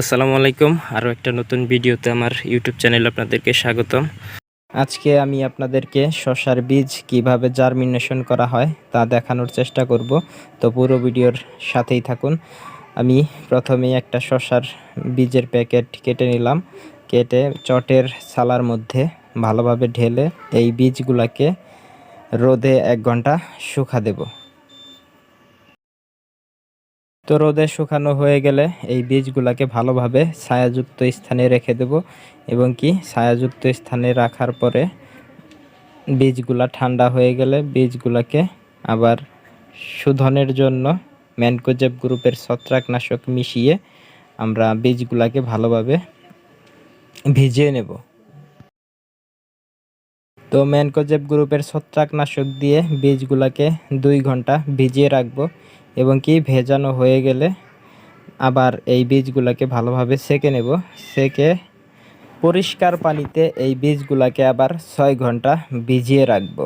আসসালামু আলাইকুম। আরও একটা নতুন ভিডিওতে আমার ইউটিউব চ্যানেল আপনাদেরকে স্বাগতম। আজকে আমি আপনাদেরকে শশার বীজ কীভাবে জার্মিনেশন করা হয় তা দেখানোর চেষ্টা করব। তো পুরো ভিডিওর সাথেই থাকুন। আমি প্রথমেই একটা শশার বীজের প্যাকেট কেটে নিলাম। কেটে চটের ছালার মধ্যে ভালোভাবে ঢেলে এই বীজগুলোকে রোদে এক ঘণ্টা শুকা দেবো। তো রোদে শুকানো হয়ে গেলে এই বীজগুলাকে ভালোভাবে ছায়াযুক্ত স্থানে রেখে দেব এবং কি ছায়াযুক্ত স্থানে রাখার পরে বীজগুলা ঠান্ডা হয়ে গেলে বীজগুলাকে আবার শোধনের জন্য ম্যানকোজেব গ্রুপের ছত্রাকনাশক মিশিয়ে আমরা বীজগুলাকে ভালোভাবে ভিজিয়ে নেব। তো ম্যানকোজেব গ্রুপের ছত্রাকনাশক দিয়ে বীজগুলাকে দুই ঘণ্টা ভিজিয়ে রাখব। এবং কি ভেজানো হয়ে গেলে আবার এই বীজগুলোকে ভালোভাবে সেকে নেব। সেকে পরিষ্কার পানিতে এই বীজগুলোকে আবার ছয় ঘণ্টা ভিজিয়ে রাখব।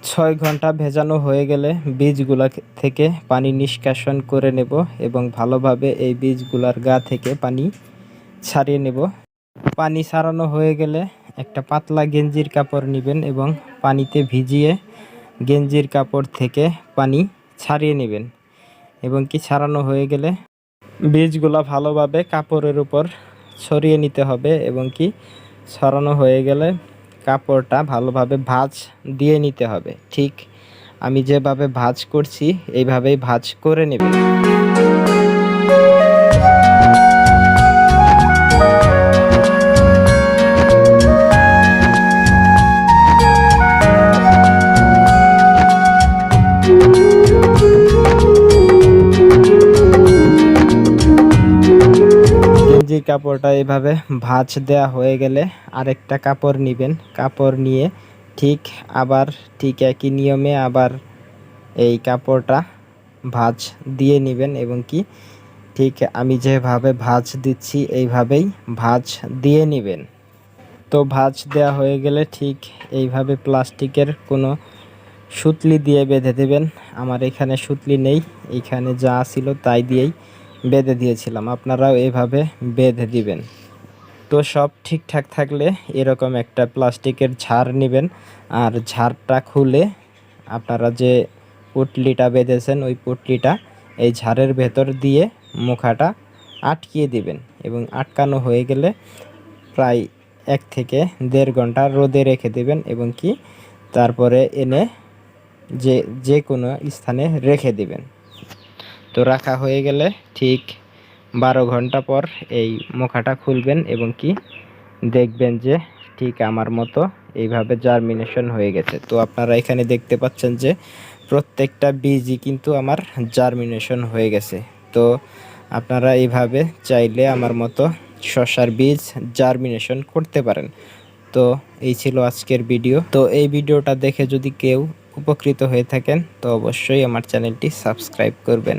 ছয় ঘণ্টা ভেজানো হয়ে গেলে বীজগুলা থেকে পানি নিষ্কাশন করে নেব এবং ভালোভাবে এই বীজগুলার গা থেকে পানি ছাড়িয়ে নেব। পানি ছাড়ানো হয়ে গেলে একটা পাতলা গেঞ্জির কাপড় নেবেন এবং পানিতে ভিজিয়ে গেঞ্জির কাপড় থেকে পানি ছাড়িয়ে নেবেন। এবং কি ছাড়ানো হয়ে গেলে? বীজগুলা ভালোভাবে কাপড়ের উপর ছড়িয়ে নিতে হবে এবং কি ছড়ানো হয়ে গেলে কাপড়টা ভালোভাবে ভাঁজ দিয়ে নিতে হবে। ঠিক আমি যেভাবে ভাঁজ করছি, এইভাবেই ভাঁজ করে নেবেন গেঞ্জির কাপড়টা এভাবে ভাঁজ দেওয়া হয়ে গেলে আরেকটা কাপড় নেবেন। কাপড় নিয়ে ঠিক আবার ঠিক একই নিয়মে আবার এই কাপড়টা ভাঁজ দিয়ে নেবেন এবং কি ঠিক আমি যেভাবে ভাঁজ দিচ্ছি এইভাবেই ভাঁজ দিয়ে নেবেন। তো ভাঁজ দেওয়া হয়ে গেলে ঠিক এইভাবে প্লাস্টিকের কোনো সুতলি দিয়ে বেঁধে দেবেন। আমার এখানে সুতলি নেই এইখানে যা ছিল তাই দিয়েই বেঁধে দিয়েছিলাম। আপনারাও এভাবে বেঁধে দিবেন। তো সব ঠিকঠাক থাকলে এরকম একটা প্লাস্টিকের ঝাড় নেবেন। আর ঝাড়টা খুলে আপনারা যে পুটলিটা বেঁধেছেন, ওই পুটলিটা এই ঝাড়ের ভেতর দিয়ে মুখাটা আটকিয়ে দিবেন এবং আটকানো হয়ে গেলে প্রায় এক থেকে দেড় ঘণ্টা রোদে রেখে দেবেন এবং কি তারপরে এনে যে যে কোনো স্থানে রেখে দিবেন। তো রাখা হয়ে গেলে ঠিক বারো ঘণ্টা পর এই মুখাটা খুলবেন এবং কি দেখবেন যে ঠিক আমার মতো এইভাবে জার্মিনেশন হয়ে গেছে। তো আপনারা এখানে দেখতে পাচ্ছেন যে প্রত্যেকটা বীজই কিন্তু আমার জার্মিনেশন হয়ে গেছে। তো আপনারা এইভাবে চাইলে আমার মতো শশার বীজ জার্মিনেশন করতে পারেন। তো এই ছিল আজকের ভিডিও। তো এই ভিডিওটা দেখে যদি কেউ উপকৃত হয়ে থাকেন, তো অবশ্যই আমার চ্যানেলটি সাবস্ক্রাইব করবেন।